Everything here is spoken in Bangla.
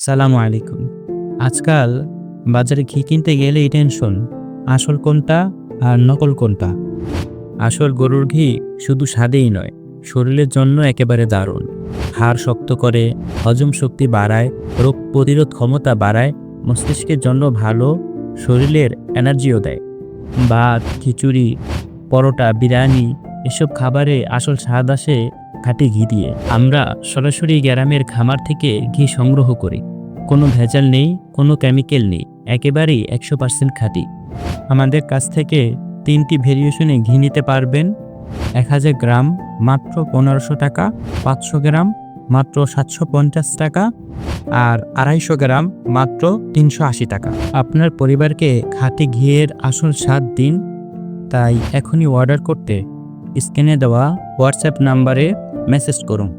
সালামু আলাইকুম। আজকাল বাজারে ঘি কিনতে গেলেই টেনশন আসল কোনটা আর নকল কোনটা? আসল গরুর ঘি শুধু স্বাদেই নয়, শরীরের জন্য একেবারে দারুণ। হাড় শক্ত করে, হজম শক্তি বাড়ায়, রোগ প্রতিরোধ ক্ষমতা বাড়ায়, মস্তিষ্কের জন্য ভালো, শরীরের এনার্জিও দেয়। ভাত, খিচুড়ি, পরোটা, বিরিয়ানি এসব খাবারে আসল স্বাদ আসে খাঁটি ঘি দিয়ে। আমরা সরাসরি গ্রামের খামার থেকে ঘি সংগ্রহ করি। কোনো ভেজাল নেই, কোনো কেমিক্যাল নেই, একেবারেই একশো পার্সেন্ট খাঁটি। আমাদের কাছ থেকে তিনটি ভেরিয়েশনে ঘি নিতে পারবেন। এক হাজার গ্রাম মাত্র পনেরোশো টাকা, পাঁচশো গ্রাম মাত্র সাতশো পঞ্চাশ টাকা আর আড়াইশো গ্রাম মাত্র তিনশো আশি টাকা। আপনার পরিবারকে খাঁটি ঘিয়ের আসল স্বাদ দিন, তাই এখনই অর্ডার করতে স্ক্রিনে দেওয়া হোয়াটসঅ্যাপ নাম্বারে মেসেজ করুন।